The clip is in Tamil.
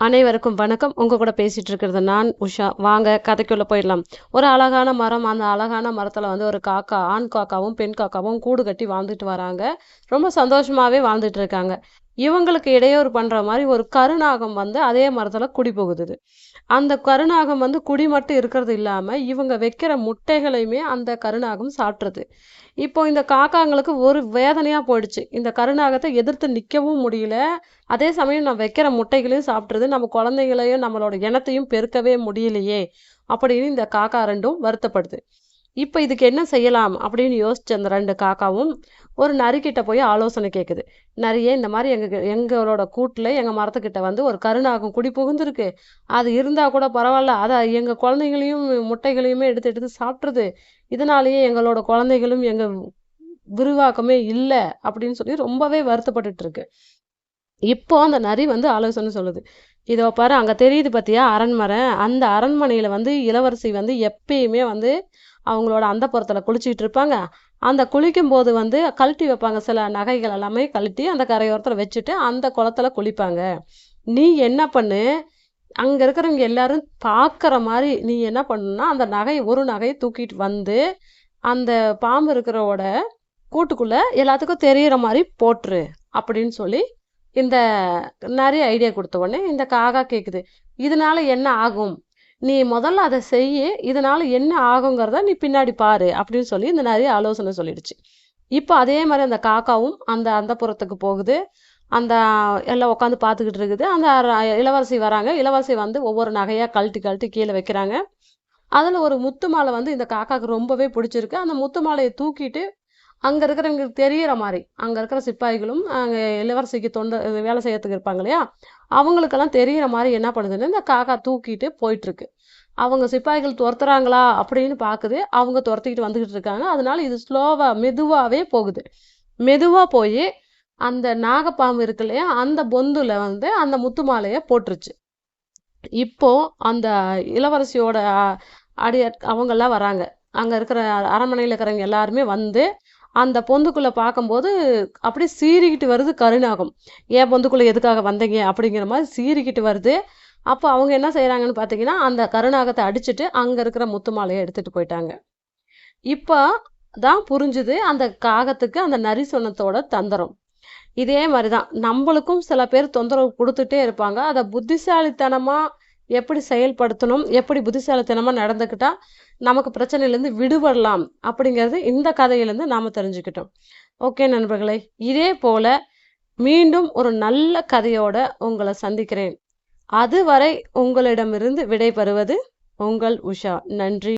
அனைவருக்கும் வணக்கம். உங்க கூட பேசிட்டு இருக்கிறது நான் உஷா. வாங்க கதைக்குள்ள போயிடலாம். ஒரு அழகான மரம் அந்த அழகான மரத்துல வந்து ஒரு காக்கா ஆண் காக்காவும் பெண் காக்காவும் கூடு கட்டி வாழ்ந்துட்டு வராங்க. ரொம்ப சந்தோஷமாவே வாழ்ந்துட்டு இருக்காங்க. இவங்களுக்கு இடையூறு பண்ணுற மாதிரி ஒரு கருநாகம் வந்து அதே மரத்தில் குடி புகுதுது அந்த கருநாகம் வந்து குடி மட்டும் இருக்கிறது இல்லாமல் இவங்க வைக்கிற முட்டைகளையுமே அந்த கருநாகம் சாப்பிட்றது. இப்போ இந்த காக்காங்களுக்கு ஒரு வேதனையாக போயிடுச்சு. இந்த கருநாகத்தை எதிர்த்து நிற்கவும் முடியல. அதே சமயம் நான் வைக்கிற முட்டைகளையும் சாப்பிட்றது நம்ம குழந்தைங்களையும் நம்மளோட இனத்தையும் பெருக்கவே முடியலையே அப்படின்னு இந்த காக்கா ரெண்டும் வருத்தப்படுது. இப்போ இதுக்கு என்ன செய்யலாம் அப்படின்னு யோசிச்ச அந்த ரெண்டு காக்காவும் ஒரு நரிக்கிட்ட போய் ஆலோசனை கேட்குது நரியே இந்த மாதிரி எங்கள் எங்களோட கூட்டில் எங்கள் மரத்துக்கிட்ட வந்து ஒரு கருநாகம் குடி புகுந்திருக்கு. அது இருந்தால் கூட பரவாயில்ல. அதை எங்கள் குழந்தைங்களையும் முட்டைகளையுமே எடுத்து எடுத்து சாப்பிட்ருது இதனாலேயே எங்களோட குழந்தைகளும் எங்கள் விரிவாக்கமே இல்லை அப்படின்னு சொல்லி ரொம்பவே வருத்தப்பட்டுட்ருக்கு இப்போ அந்த நரி வந்து ஆலோசனை சொல்லுது. இதோ பாரு அங்கே தெரியுது பார்த்தியா அரண்மனை. அந்த அரண்மனையில் வந்து இளவரசி வந்து எப்பயுமே வந்து அவங்களோட அந்தப்புறத்தில் குளிச்சுட்டு இருப்பாங்க. அந்த குளிக்கும் போது வந்து கழட்டி வைப்பாங்க. சில நகைகள் எல்லாமே கழட்டி அந்த கரையோரத்தில் வச்சுட்டு அந்த குளத்துல குளிப்பாங்க. நீ என்ன பண்ணு? அங்கே இருக்கிறவங்க எல்லாரும் பார்க்குற மாதிரி நீ என்ன பண்ணுன்னா அந்த நகை ஒரு நகையை தூக்கிட்டு வந்து அந்த பாம்பு இருக்கிறவோட கூட்டுக்குள்ளே எல்லாத்துக்கும் தெரிகிற மாதிரி போட்டுரு அப்படின்னு சொல்லி இந்த நிறைய ஐடியா கொடுத்த உடனே இந்த காக்கா கேட்குது இதனால என்ன ஆகும்? நீ முதல்ல அதை செய் இதனால என்ன ஆகுங்கிறத நீ பின்னாடி பாரு அப்படின்னு சொல்லி இந்த நிறைய ஆலோசனை சொல்லிடுச்சு. இப்போ அதே மாதிரி அந்த காக்காவும் அந்த அந்த புறத்துக்கு போகுது. அந்த எல்லாம் உட்காந்து பார்த்துக்கிட்டு இருக்குது. அந்த இளவரசி வராங்க. இளவரசி வந்து ஒவ்வொரு நகையாக கழட்டி கழட்டி கீழே வைக்கிறாங்க. அதில் ஒரு முத்து மாலை வந்து இந்த காக்காவுக்கு ரொம்பவே பிடிச்சிருக்கு. அந்த முத்து மாலையை தூக்கிட்டு அங்கே இருக்கிறவங்களுக்கு தெரிகிற மாதிரி. அங்கே இருக்கிற சிப்பாய்களும் அங்கே இளவரசிக்கு தொண்டை வேலை செய்யறதுக்கு இருப்பாங்க இல்லையா? அவங்களுக்கெல்லாம் தெரிகிற மாதிரி என்ன பண்ணுதுன்னு இந்த காக்கா தூக்கிட்டு போயிட்டுருக்கு. அவங்க சிப்பாய்கள் துரத்துறாங்களா அப்படின்னு பார்க்குது அவங்க துரத்திக்கிட்டு வந்துக்கிட்டு இருக்காங்க. அதனால இது ஸ்லோவாக மெதுவாகவே போகுது. மெதுவாக போய் அந்த நாகப்பாம்பு இருக்கு இல்லையா? அந்த பொந்துல வந்து அந்த முத்து மாலையை போட்டுருச்சு. இப்போ அந்த இளவரசியோட அடி அவங்கெல்லாம் வராங்க. அங்கே இருக்கிற அரண்மனையில் இருக்கிறவங்க எல்லாருமே வந்து அந்த பொந்துக்குள்ளே பார்க்கும்போது அப்படியே சீறிக்கிட்டு வருது கருணாகம். ஏன் பொந்துக்குள்ளே எதுக்காக வந்தீங்க? அப்படிங்கிற மாதிரி சீறிக்கிட்டு வருது. அப்போ அவங்க என்ன செய்கிறாங்கன்னு பார்த்தீங்கன்னா அந்த கருநாகத்தை அடிச்சுட்டு அங்கே இருக்கிற முத்து மாலையை எடுத்துகிட்டு போயிட்டாங்க. இப்போ தான் புரிஞ்சுது அந்த காகத்துக்கு அந்த நரி சொன்னத்தோட தந்திரம். இதே மாதிரி தான் நம்மளுக்கும் சில பேர் தொந்தரவு கொடுத்துட்டே இருப்பாங்க. அதை புத்திசாலித்தனமாக எப்படி செயல்படுத்தணும் எப்படி புத்திசாலித்தனமாக நடந்துக்கிட்டா நமக்கு பிரச்சனையிலேருந்து விடுபடலாம் அப்படிங்கிறது இந்த கதையிலேருந்து நாம் தெரிஞ்சுக்கிட்டோம். ஓகே நண்பர்களே இதே போல் மீண்டும் ஒரு நல்ல கதையோட உங்களை சந்திக்கிறேன். அதுவரை உங்களிடமிருந்து விடைபெறுவது உங்கள் உஷா. நன்றி.